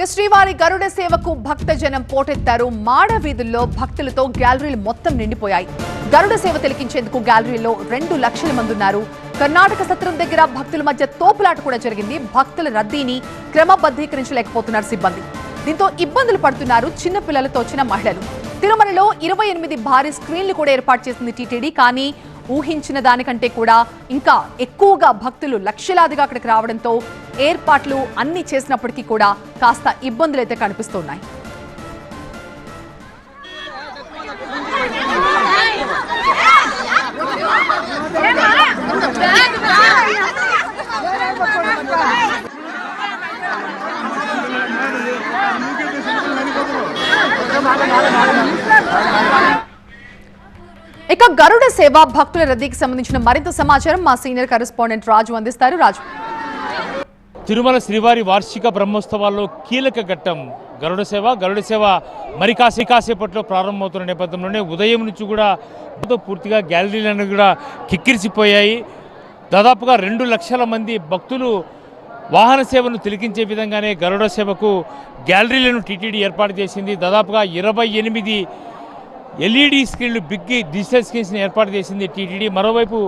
ఇక శ్రీవారి గరుడ సేవకు భక్తజనం పోటెత్తారు. మాడ వీధుల్లో భక్తులతో గ్యాలరీలు మొత్తం నిండిపోయాయి. గరుడ సేవ తిలకించేందుకు గ్యాలరీలో రెండు లక్షల మంది ఉన్నారు. కర్ణాటక సత్రం దగ్గర భక్తుల మధ్య తోపులాట కూడా జరిగింది. భక్తుల రద్దీని క్రమబద్ధీకరించలేకపోతున్నారు సిబ్బంది. దీంతో ఇబ్బందులు పడుతున్నారు చిన్నపిల్లలతో వచ్చిన మహిళలు. తిరుమలలో ఇరవై ఎనిమిది భారీ స్క్రీన్లు కూడా ఏర్పాటు చేసింది టీటీడీ. కానీ ఊహించిన దానికంటే కూడా ఇంకా ఎక్కువగా భక్తులు లక్షలాదిగా అక్కడికి రావడంతో ఏర్పాట్లు అన్ని చేసినప్పటికీ కూడా కాస్త ఇబ్బందులు అయితే కనిపిస్తున్నాయి. ఇక గరుడ సేవ భక్తుల రద్దీకి సంబంధించిన మరింత సమాచారం మా సీనియర్ కరెస్పాండెంట్ రాజు అందిస్తారు. రాజు. తిరుమల శ్రీవారి వార్షిక బ్రహ్మోత్సవాల్లో కీలక ఘట్టం గరుడ సేవ గరుడ సేవ మరి కాసే కాసేపట్లో ప్రారంభమవుతున్న నేపథ్యంలోనే ఉదయం నుంచి కూడా ఎంతో పూర్తిగా గ్యాలరీలను కూడా కిక్కిరిసిపోయాయి. దాదాపుగా రెండు లక్షల మంది భక్తులు వాహన సేవను తిలకించే విధంగానే గరుడ సేవకు గ్యాలరీలను టీటీడీ ఏర్పాటు చేసింది. దాదాపుగా ఇరవై ఎనిమిది ఎల్ఈడి స్క్రీన్లు బిగ్ డిజిటల్ స్క్రీన్స్ని ఏర్పాటు చేసింది టీటీడీ. మరోవైపు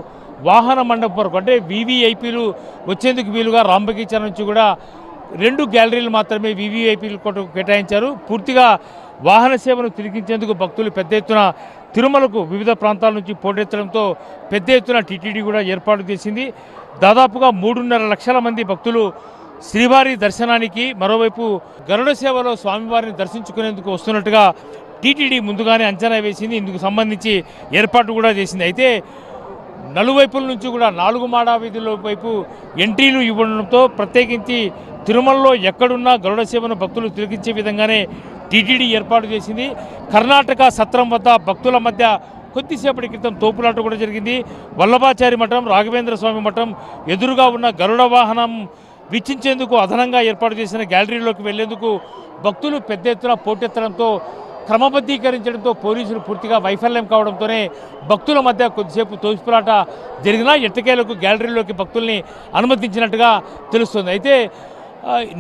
వాహన మండపం వరకు అంటే వీవీఐపీలు వచ్చేందుకు వీలుగా రాంబగీచా నుంచి కూడా రెండు గ్యాలరీలు మాత్రమే వీవీఐపీలు కొరకు కేటాయించారు. పూర్తిగా వాహన సేవను తిరిగించేందుకు భక్తులు పెద్ద ఎత్తున తిరుమలకు వివిధ ప్రాంతాల నుంచి పోటెత్తడంతో పెద్ద ఎత్తున టీటీడీ కూడా ఏర్పాటు చేసింది. దాదాపుగా మూడున్నర లక్షల మంది భక్తులు శ్రీవారి దర్శనానికి మరోవైపు గరుడ సేవలో స్వామివారిని దర్శించుకునేందుకు వస్తున్నట్టుగా టీటీడీ ముందుగానే అంచనా వేసింది. ఇందుకు సంబంధించి ఏర్పాటు కూడా చేసింది. అయితే నలువైపుల నుంచి కూడా నాలుగు మాడా వీధుల వైపు ఎంట్రీలు ఇవ్వడంతో ప్రత్యేకించి తిరుమలలో ఎక్కడున్నా గరుడ సేవను భక్తులు తిరిగించే విధంగానే టీటీడీ ఏర్పాటు చేసింది. కర్ణాటక సత్రం వద్ద భక్తుల మధ్య కొద్దిసేపటి క్రితం తోపులాట కూడా జరిగింది. వల్లభాచారి మఠం రాఘవేంద్ర స్వామి మఠం ఎదురుగా ఉన్న గరుడ వాహనం వీక్షించేందుకు అదనంగా ఏర్పాటు చేసిన గ్యాలరీలోకి వెళ్ళేందుకు భక్తులు పెద్ద ఎత్తున పోటెత్తడంతో క్రమబద్ధీకరించడంతో పోలీసులు పూర్తిగా వైఫల్యం కావడంతోనే భక్తుల మధ్య కొద్దిసేపు తోసిపులాట జరిగినా ఎట్టకేలకు గ్యాలరీలోకి భక్తుల్ని అనుమతించినట్టుగా తెలుస్తుంది. అయితే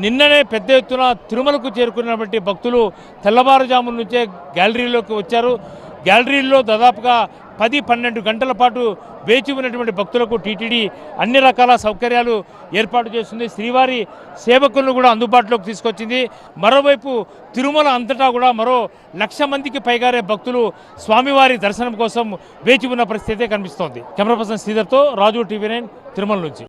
నిన్ననే పెద్ద ఎత్తున తిరుమలకు చేరుకున్నటువంటి భక్తులు తెల్లవారుజాముల నుంచే గ్యాలరీలోకి వచ్చారు. గ్యాలరీల్లో దాదాపుగా పది పన్నెండు గంటల పాటు వేచి ఉన్నటువంటి భక్తులకు టీటీడీ అన్ని రకాల సౌకర్యాలు ఏర్పాటు చేస్తుంది. శ్రీవారి సేవకులను కూడా అందుబాటులోకి తీసుకొచ్చింది. మరోవైపు తిరుమల అంతటా కూడా మరో లక్ష మందికి పైగానే భక్తులు స్వామివారి దర్శనం కోసం వేచి ఉన్న పరిస్థితి కనిపిస్తోంది. కెమెరా పర్సన్ శ్రీధర్తో రాజు టీవీ నైన్ తిరుమల నుంచి.